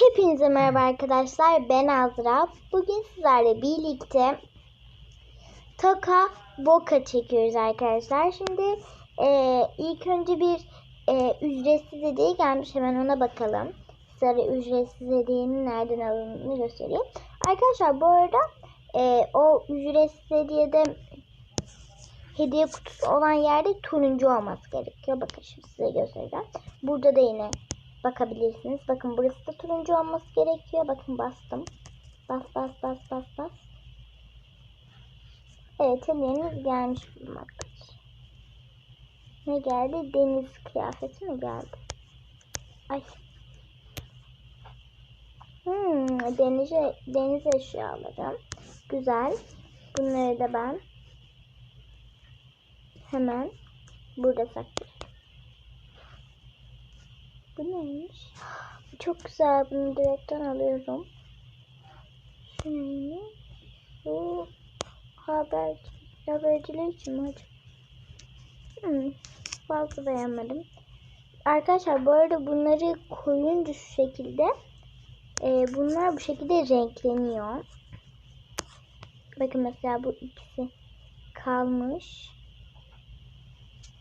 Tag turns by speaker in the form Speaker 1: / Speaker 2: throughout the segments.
Speaker 1: Hepinize merhaba arkadaşlar. Ben Azra. Bugün sizlerle birlikte Toka Boka çekiyoruz arkadaşlar. Şimdi e, ilk önce bir e, ücretsiz hediye gelmiş. Hemen ona bakalım. Size ücretsiz hediyenin nereden alındığını göstereyim. Arkadaşlar bu arada e, o ücretsiz hediyede hediye kutusu olan yerde turuncu olması gerekiyor. Bakın şimdi size göstereceğim. Burada da yine bakabilirsiniz. Bakın burası da turuncu olması gerekiyor. Bakın bastım. Bas bas bas bas bas. Evet hediyeniz gelmiş bulunmaktadır. Ne geldi? Deniz kıyafeti mi geldi? Ay. Hmm, deniz, deniz eşyaları. Güzel. Bunları da ben hemen burada saklıyorum. Bu neymiş? Çok güzel. Bunu direkten alıyorum. Şu neymiş? Bu haber, haberciler için mi acaba? Hmm, fazla beğenmedim. Arkadaşlar bu arada bunları koyunca şu şekilde e, bunlar bu şekilde renkleniyor. Bakın mesela bu ikisi kalmış.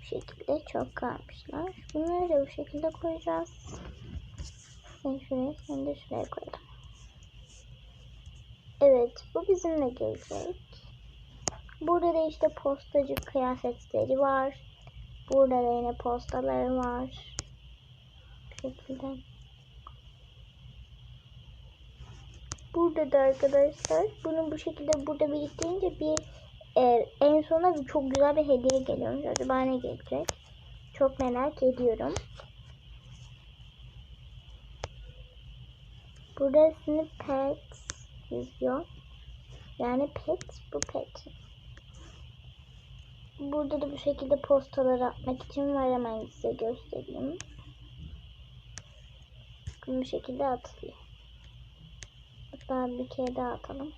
Speaker 1: Şekilde çok kalmışlar. Bunları da bu şekilde koyacağız. Sen şuraya, sen de şuraya koyalım. Evet, bu bizimle gelecek. Burada da işte postacı kıyafetleri var. Burada da yine postaları var. Bu şekilde. Burada da arkadaşlar bunu bu şekilde burada biriktirince bir e, en bir çok güzel bir hediye geliyormuş. Acaba ne gelecek? Çok merak ediyorum. Burada snippet yazıyor. Yani pet bu pet. Burada da bu şekilde postaları atmak için var hemen size göstereyim. Bu şekilde atılıyor. Hatta bir kere daha atalım.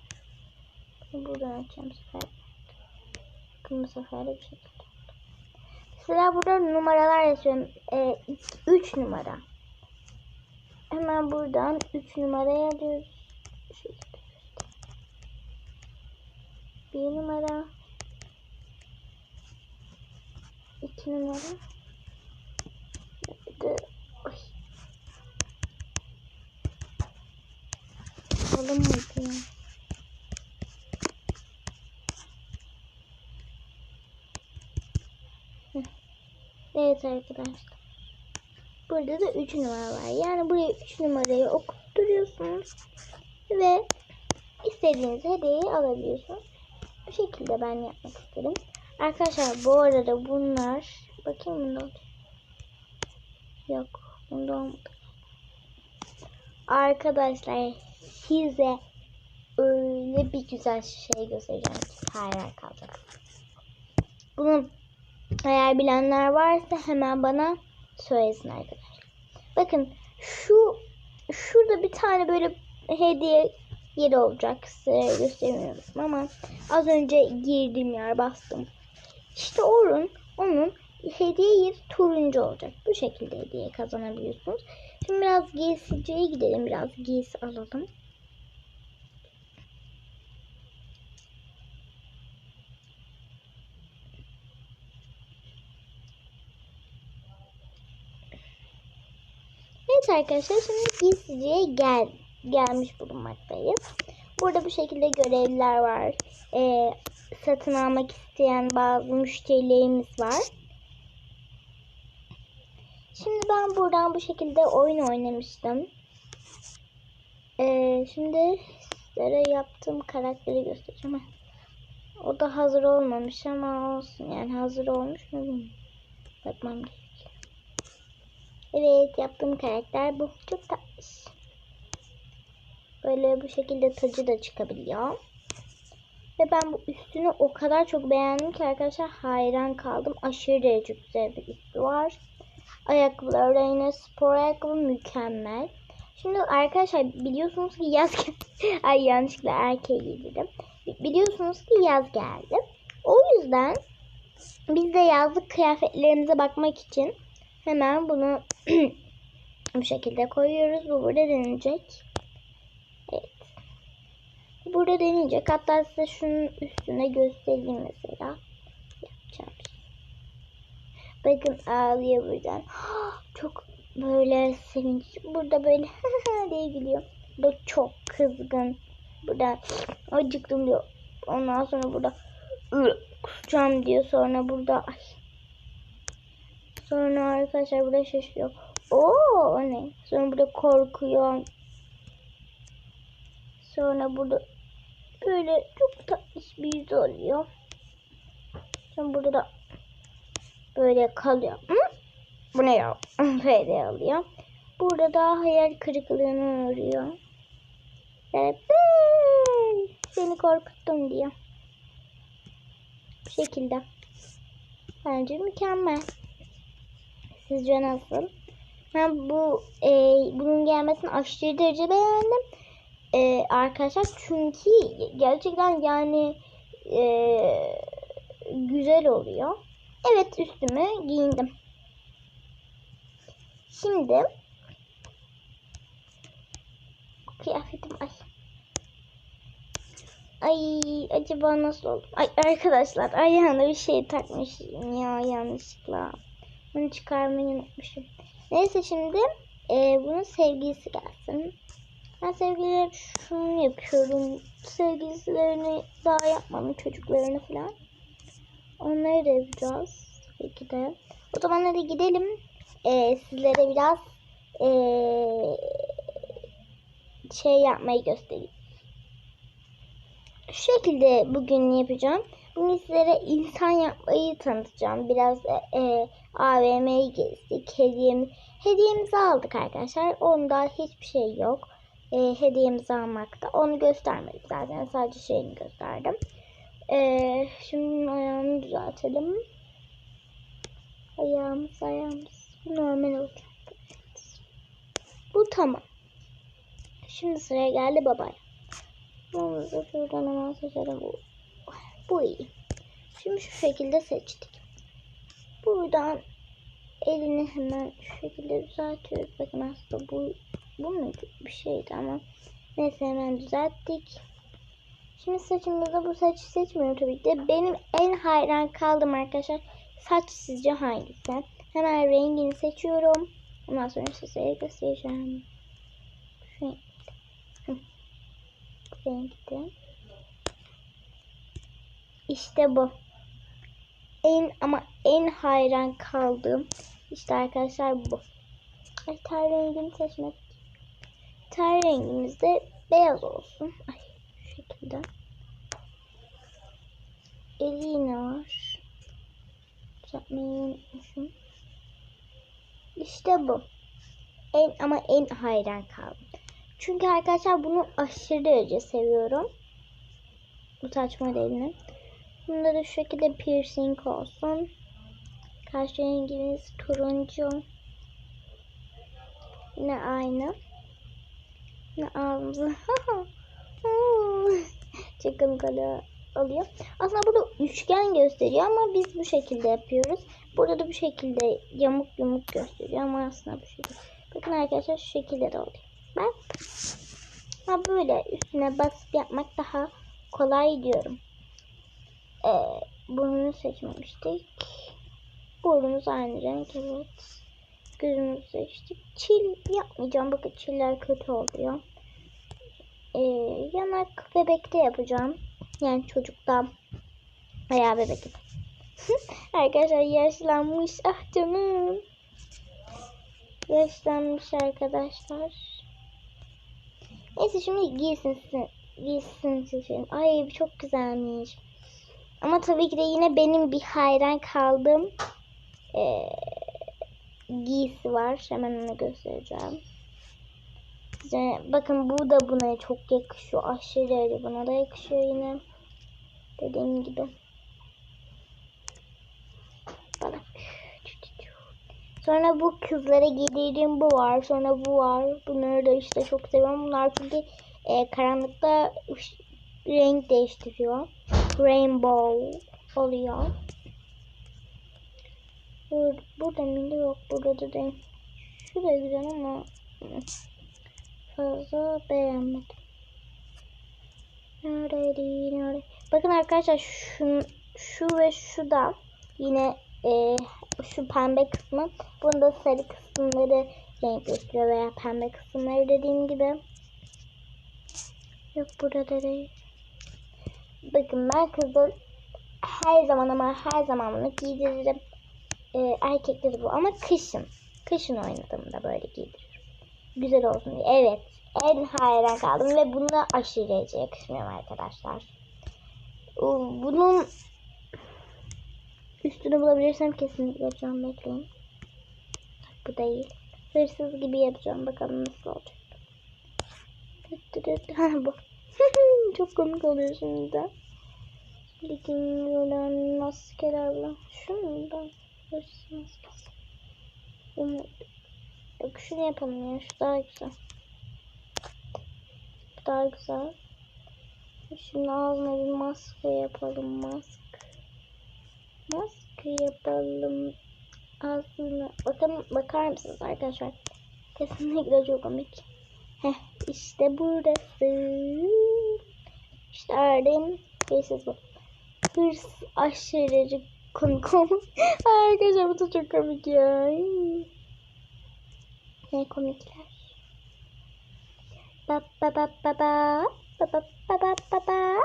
Speaker 1: Buradan açacağım sefer. Sefer de bir şekilde. Mesela burada numaralar yazıyorum. 3 ee, numara. Hemen buradan 3 numarayı alıyoruz. Şekilde. Bir numara. 2 numara. De Oy. Oğlum muydu ya? Evet arkadaşlar. Burada da 3 numara var. Yani buraya 3 numarayı okutturuyorsunuz. Ve istediğiniz hediyeyi alabiliyorsunuz. Bu şekilde ben yapmak istedim. Arkadaşlar bu arada bunlar bakayım bunda. Yok bunda olmadı. Arkadaşlar size öyle bir güzel şey göstereceğim ki hayran kalacak. Bunun eğer bilenler varsa hemen bana söylesin arkadaşlar. Bakın şu şurada bir tane böyle hediye yeri olacak. Size göstermiyorum ama az önce girdiğim yer bastım. İşte onun onun hediye yeri turuncu olacak. Bu şekilde hediye kazanabiliyorsunuz. Şimdi biraz giysiciye gidelim. Biraz giysi alalım. Arkadaşlar şimdi giysiciye gel gelmiş bulunmaktayız. Burada bu şekilde görevliler var. Ee, satın almak isteyen bazı müşterilerimiz var. Şimdi ben buradan bu şekilde oyun oynamıştım. Ee, şimdi sizlere yaptığım karakteri göstereceğim. O da hazır olmamış ama olsun. Yani hazır olmuş mu bilmiyorum. Bakmam gerekiyor. Evet yaptığım karakter bu. Çok tatlı. Böyle bu şekilde tacı da çıkabiliyor. Ve ben bu üstünü o kadar çok beğendim ki arkadaşlar hayran kaldım. Aşırı derece güzel bir üstü var. Ayakkabılar da yine spor ayakkabı mükemmel. Şimdi arkadaşlar biliyorsunuz ki yaz Ay yanlışlıkla erkeği giydirdim. Biliyorsunuz ki yaz geldi. O yüzden biz de yazlık kıyafetlerimize bakmak için hemen bunu Bu şekilde koyuyoruz. Bu burada deneyecek. Evet. Bu burada deneyecek. Hatta size şunun üstüne göstereyim mesela. Yapacağım. Bakın ağlıyor buradan. Çok böyle sevinç. Burada böyle diye gülüyor. Bu çok kızgın. Burada acıktım diyor. Ondan sonra burada "Ü, kusacağım diyor. Sonra burada ay. Sonra arkadaşlar burada şaşırıyor. Oo o ne? Sonra burada korkuyor. Sonra burada böyle çok tatlış bir yüz oluyor. Sonra burada da böyle kalıyor. Hı? Bu ne ya? Böyle alıyor. Burada da hayal kırıklığına uğruyor. "Hey, Seni korkuttum diyor. Bu şekilde. Bence mükemmel. Sizce nasıl? Ben bu e, bunun gelmesini aşırı derece beğendim. E, arkadaşlar çünkü gerçekten yani e, güzel oluyor. Evet üstümü giyindim. Şimdi kıyafetim ay. Ay acaba nasıl oldu? Ay arkadaşlar ayağına bir şey takmışım ya yanlışlıkla. Bunu çıkarmayı unutmuşum. Neyse şimdi e, bunun sevgilisi gelsin. Ben sevgililer şunu yapıyorum. Sevgilisilerini daha yapmadım çocuklarını falan. Onları da yapacağız. Peki de. O zaman hadi gidelim. E, sizlere biraz e, şey yapmayı göstereyim. Şu şekilde bugün yapacağım. Bugün sizlere insan yapmayı tanıtacağım. Biraz e, AVM'yi gezdik. Hediyemiz, hediyemizi aldık arkadaşlar. Onda hiçbir şey yok. E, hediyemizi almakta. Onu göstermedim zaten. Sadece şeyini gösterdim. E, şimdi ayağını düzeltelim. Ayağımız ayağımız. Normal olacak. Bu tamam. Şimdi sıraya geldi babaya. Bunu da şuradan hemen seçelim. Bu, bu iyi. Şimdi şu şekilde seçtik. Buradan elini hemen şu şekilde düzeltiyoruz. Bakın aslında bu bu mu bir şeydi ama neyse hemen düzelttik. Şimdi saçımızda bu saçı seçmiyorum tabii ki de. Benim en hayran kaldım arkadaşlar. Saç sizce hangisi? Hemen rengini seçiyorum. Ondan sonra size göstereceğim. Şu renkte. İşte bu. En ama en hayran kaldığım işte arkadaşlar bu. Ay ter rengini seçmek. Ter rengimiz de beyaz olsun. Ay şu şekilde. Eli yine var. Düzeltmeyi unutmuşum. İşte bu. En ama en hayran kaldım. Çünkü arkadaşlar bunu aşırı derece seviyorum. Bu saç modelini. Bunda da şu şekilde piercing olsun. Kaş rengimiz turuncu. Yine aynı. Yine ağzımızı. Çok komik oluyor. Aslında burada üçgen gösteriyor ama biz bu şekilde yapıyoruz. Burada da bu şekilde yamuk yumuk gösteriyor ama aslında bu şekilde. Bakın arkadaşlar şu şekilde de oluyor. Bak. Ha böyle üstüne basıp yapmak daha kolay diyorum. Ee, burnunu seçmemiştik. Burnumuz aynı renk evet. Gözümüzü seçtik. Çil yapmayacağım. Bakın çiller kötü oluyor. Ee, yanak bebekte yapacağım. Yani çocukta veya bebekte. Arkadaşlar yaşlanmış. Ah canım. Yaşlanmış arkadaşlar. Neyse şimdi giysin giysin seçelim. Ay çok güzelmiş. Ama tabii ki de yine benim bir hayran kaldığım ee, giysi var. Hemen onu göstereceğim. Size, bakın bu da buna çok yakışıyor. Aşırı derece buna da yakışıyor yine. Dediğim gibi. Bana. Sonra bu kızlara giydirdiğim bu var. Sonra bu var. Bunları da işte çok seviyorum. Bunlar çünkü e, karanlıkta renk değiştiriyor. Rainbow oluyor. Burada, burada mı? Yok. Burada da renk. Şu da güzel ama fazla beğenmedim. Nerede, nerede? Bakın arkadaşlar şu, şu ve şu da yine e, şu pembe kısmı. Bunda sarı kısımları renk gösteriyor veya pembe kısımları dediğim gibi. Yok burada değil. Bakın ben kızı her zaman ama her zaman bunu giydiririm. Ee, erkekleri bu ama kışın. Kışın oynadığımda böyle giydiririm. Güzel olsun diye. Evet. En hayran kaldım ve buna aşırı derece yakışmıyor arkadaşlar. Ee, Bunun üstünü bulabilirsem kesinlikle yapacağım. Bekleyin. Bu değil. Hırsız gibi yapacağım. Bakalım nasıl olacak. Ha bu. Çok komik oluyor şimdi de. Ligin yolan maskelerle. Şunu da hırsız maskesi. Bunu- Yok şunu yapalım ya. Şu daha güzel. Bu daha güzel. Şimdi ağzına bir maske yapalım. Maske. Maske yapalım. Ağzına. Bakın bakar mısınız arkadaşlar? Kesinlikle çok komik. Heh, işte burası. İşte Erdem. Hırsız bu. Hırs aşırı komik olmuş. Arkadaşlar bu da çok komik ya. Ne komikler. Ba ba ba ba ba. Ba ba ba ba ba ba.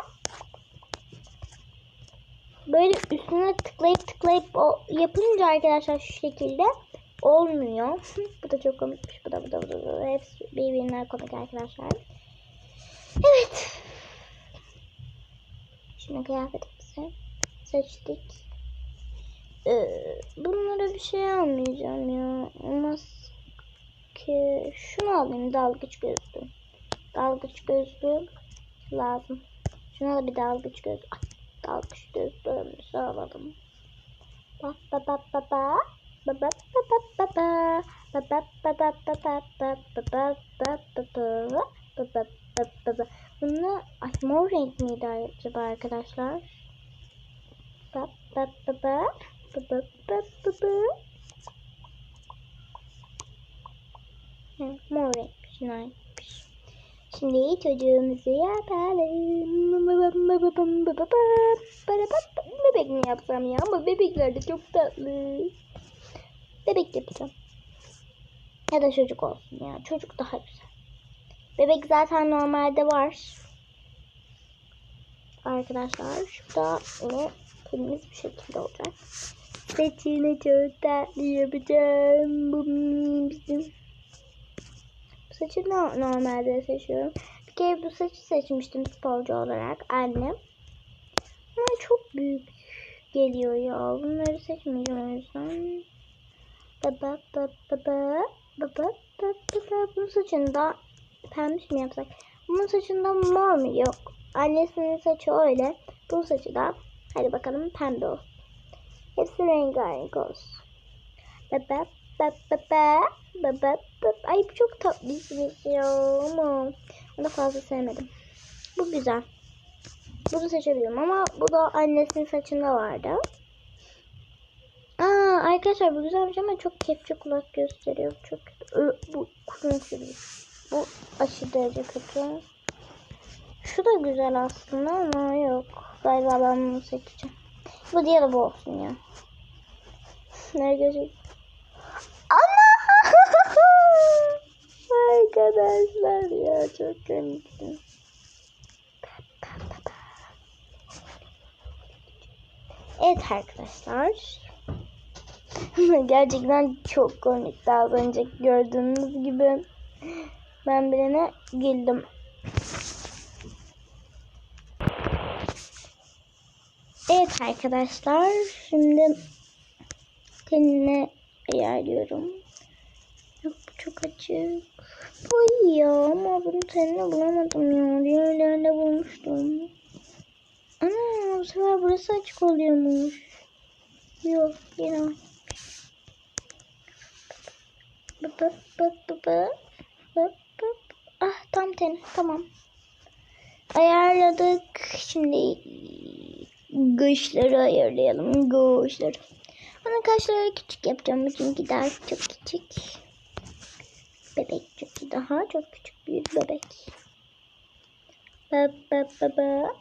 Speaker 1: Böyle üstüne tıklayıp tıklayıp o yapınca arkadaşlar şu şekilde olmuyor. bu da çok komikmiş. Bu da bu da bu da. Bu da. Hepsi birbirinden komik arkadaşlar. Evet. Şimdi kıyafetimizi seçtik. Ee, bunlara bir şey almayacağım ya. Maske. Şunu alayım dalgıç gözlü. Dalgıç gözlü lazım. Şuna da bir dalgıç gözlü. Ay, dalgıç gözlüğümüzü alalım. Ba ba ba ba ba. Ba ba ba ba ba ba. Ba ba ba ba ba ba ba ba ba ba ba. Bunlar ay, mor renk miydi acaba arkadaşlar? Ba ba ba ba. Ba ba ba ba ba. Hı, mor renk. Şunaymış. Şimdi çocuğumuzu yapalım. Bebek mi yapsam ya? Ama bebekler de çok tatlı. Bebek yapacağım. Ya da çocuk olsun ya. Çocuk daha güzel. Bebek zaten normalde var. Arkadaşlar şurada yine temiz bir şekilde olacak. Saçını çok tatlı yapacağım. Bu bizim. Saçı no- normalde seçiyorum. Bir kere bu saçı seçmiştim sporcu olarak annem. Ama çok büyük geliyor ya. Bunları seçmeyeceğim o yüzden. Baba baba baba baba baba. Bunun saçında pembiş mi yapsak? Bunun saçında mor mu? Yok. Annesinin saçı öyle. Bunun saçı da hadi bakalım pembe olsun. Hepsi rengarenk olsun. Baba baba baba baba. Ay bu çok tatlısınız ya ama onu fazla sevmedim. Bu güzel. Bunu seçebilirim ama bu da annesinin saçında vardı. Aa arkadaşlar bu güzelmiş ama çok kepçe kulak gösteriyor. Çok bu kurun sürüyor. Bu aşırı derece kötü. Şu da güzel aslında ama yok. Galiba ben bunu seçeceğim. Bu diğeri bu olsun ya. Nereye görecek? Ana! Arkadaşlar ya çok komiksin. Evet arkadaşlar. Gerçekten çok komikti az önce gördüğünüz gibi. Ben birine güldüm. Arkadaşlar. Şimdi tenine ayarlıyorum. Yok bu çok açık. İyi ya ama bunun tenini bulamadım ya. Diğerlerinde bulmuştum. Ana bu sefer burası açık oluyormuş. Yok yine bıp bıp bıp bıp. Bıp bıp. Ah tam ten tamam. Ayarladık. Şimdi göğüsleri ayarlayalım. Göğüsleri. Onun kaşları küçük yapacağım çünkü daha çok küçük. Bebek çünkü daha çok küçük bir bebek. Ba ba ba ba.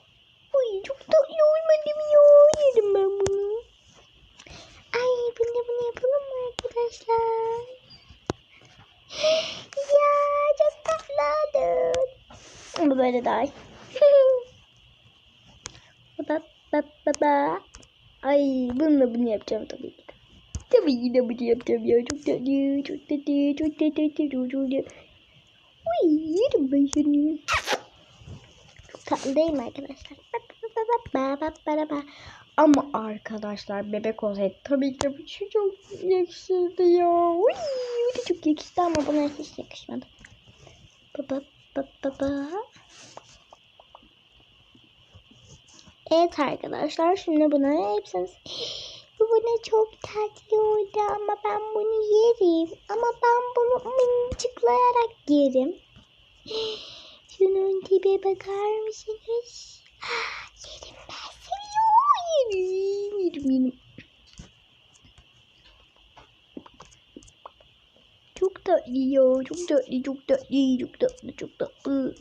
Speaker 1: Uy çok tatlı olmadı mı ya? Yerim ben bunu. Ay bunu bunu yapalım mı arkadaşlar? ya çok tatlı. Ama böyle daha. Ba ba ba. Ay bununla bunu yapacağım tabii ki. Tabii ki de bunu yapacağım ya. Çok tatlı, çok tatlı, çok tatlı, çok tatlı. Uy yerim ben seni. Çok tatlı değil mi arkadaşlar? Ama arkadaşlar bebek olsaydı tabii ki de bu şu çok yakışırdı ya. Uy, bu da çok yakıştı ama buna hiç yakışmadı. Ba ba ba ba ba. Evet arkadaşlar şimdi bunları hepsini... Bu bana çok tatlı oldu ama ben bunu yerim. Ama ben bunu minicikleyarak yerim. Şunun tipe bakar mısınız? Yerim ben seviyorum. Yerim, yerim, yerim. Çok tatlı ya. Çok tatlı, çok tatlı, çok tatlı, çok tatlı.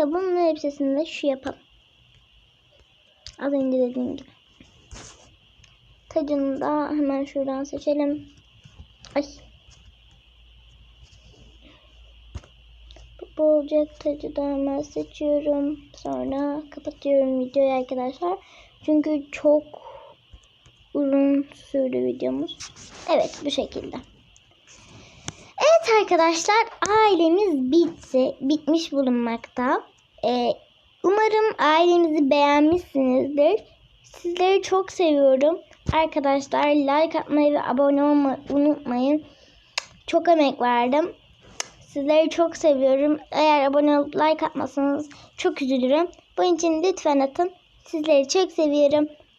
Speaker 1: Neyse bunun hepsini de şu yapalım. Az önce dediğim gibi. Tacını da hemen şuradan seçelim. Ay. Bu olacak tacı da hemen seçiyorum. Sonra kapatıyorum videoyu arkadaşlar. Çünkü çok uzun sürdü videomuz. Evet bu şekilde. Evet arkadaşlar ailemiz bitti. Bitmiş bulunmakta. Ee, umarım ailemizi beğenmişsinizdir. Sizleri çok seviyorum. Arkadaşlar like atmayı ve abone olmayı unutmayın. Çok emek verdim. Sizleri çok seviyorum. Eğer abone olup like atmasanız çok üzülürüm. Bunun için lütfen atın. Sizleri çok seviyorum.